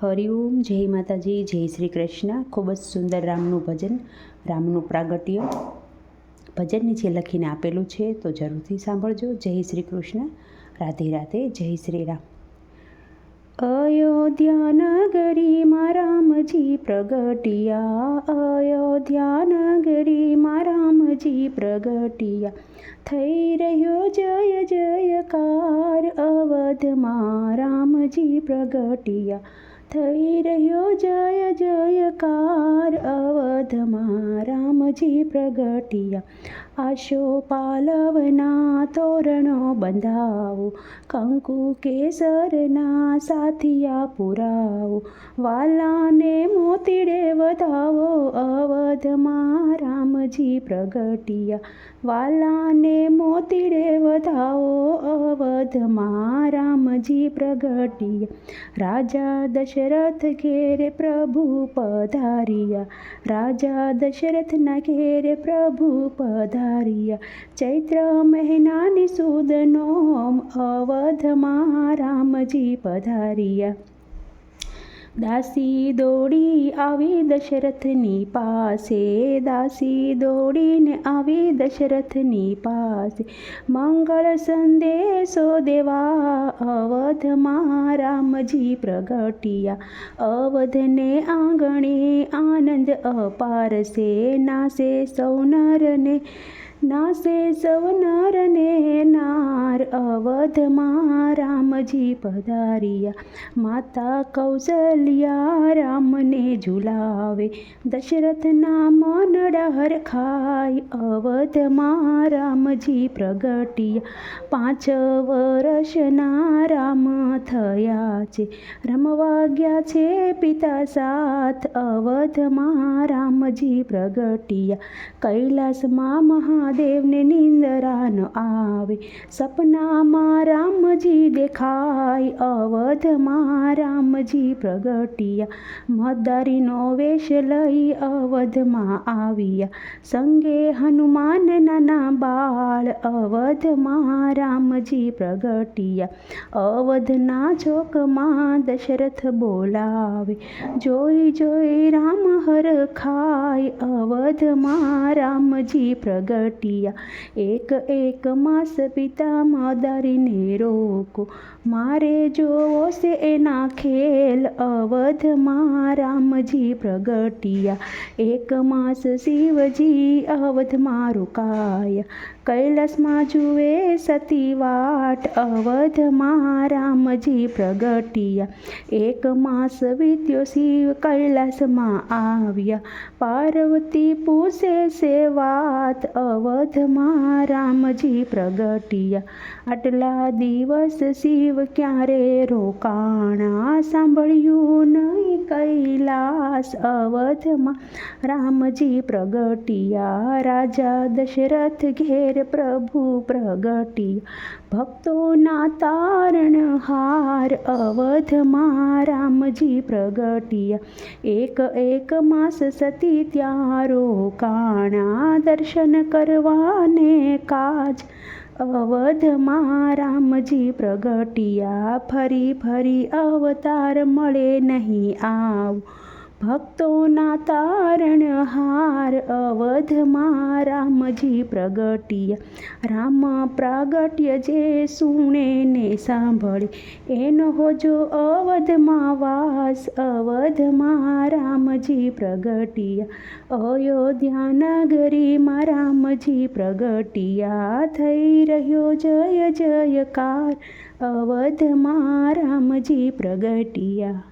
હરિઓમ જય માતાજી, જય શ્રી કૃષ્ણ. ખૂબ જ સુંદર રામનું ભજન, રામનું પ્રાગટ્ય. ભજન નીચે લખીને આપેલું છે તો જરૂરથી સાંભળજો. જય શ્રી કૃષ્ણ. રાધે રાધે, જય શ્રી રામ. અયોધ્યા નગરીમાં રામજી પ્રગટિયા. અયોધ્યા નગરીમાં રામજી પ્રગટિયા. થઈ રહ્યો જય જયકાર. અવધમાં રામજી પ્રગટિયા. થઈ રહ્યો જય જયકાર. અવધમાં રામજી પ્રગટિયા. આશો પાલવના તોરણો બંધાવો. કંકુ કેસરના સાથિયા પુરાવો. વાલાને મોતીડે વધાવો. અવધમાં રામજી પ્રગટિયા. વાલાને મોતીડે વધાવો. અવધમાં રામજી પ્રગટિયા રાજા દશરથ ઘેરે પ્રભુ પધારિયા રાજા દશરથના ઘેરે પ્રભુ પધારિયા ચૈત્ર મહિનાની સુદનો અવધમાં રામજી પધારિયા દાસી દોડી આવી દશરથની પાસે. દાસી દોડીને આવી દશરથની પાસે. મંગળ સંદેશો દેવા અવધમાં રામજી પ્રગટિયા. અવધને આંગણે આનંદ અપારશે નાસે સૌ નરને નાસે સૌ નરને નાર અવધમાં રામજી પધારિયા. માતા કૌશલ્યા રામને ઝુલાવે. દશરથના મનડા હરખાય અવધમાં રામજી પ્રગટિયા. પાંચ વર્ષના રામ થયા છે. રમવા ગયા છે પિતા સાથ. અવધમાં રામજી પ્રગટિયા. કૈલાસમાં મહાદેવને નિંદરા ન આવે સપનામાં રામજી દેખાય અવધમાં રામજી પ્રગટિયા. મદારીનો વેશ લઈ અવધમાં આવ્યા. સંગે હનુમાન નાના બાળ અવધમાં રામજી પ્રગટિયા. અવધના ચોકમાં દશરથ બોલાવે. જોઈ જોઈ રામ હર ખાય અવધમાં રામજી પ્રગટિયા એક એક માસ પિતા માદારીને રોકો મારે જોવો છે એના ખેલ અવધમાં રામજી પ્રગટિયા એક માસ શિવજી અવધમાં રોકાયા કૈલાસમાં જુએ સતી વાટ અવધમાં રામજી પ્રગટિયા. એક માસ વીત્યો શિવ કૈલાસમાં આવ્યા. પાર્વતી પૂછે સે વાત અવધમાં રામજી પ્રગટિયા. આટલા દિવસ શિવ ક્યારે રોકાણા સાંભળ્યું નહીં કૈલાસ અવધમાં રામજી પ્રગટિયા. રાજા દશરથ ઘેર પ્રભુ પ્રગટી ભક્તોના તારણ હાર અવધમાં રામજી પ્રગટિયા એક એક માસ સતી ત્યાં રોકાણા દર્શન કરવાને કાજ અવધમાં રામજી પ્રગટિયા ફરી ફરી અવતાર મળે નહીં આવ ભક્તોના તારણ હાર અવધમાં રામજી પ્રગટિયા. રામ પ્રાગટ્ય જે સુણે ને સાંભળે. એનો હોજો અવધમાં વાસ અવધમાં રામજી પ્રગટ્યા. અયોધ્યા નગરીમાં રામજી પ્રગટ્યા. થઈ રહ્યો જય જયકાર અવધમાં રામજી પ્રગટિયા.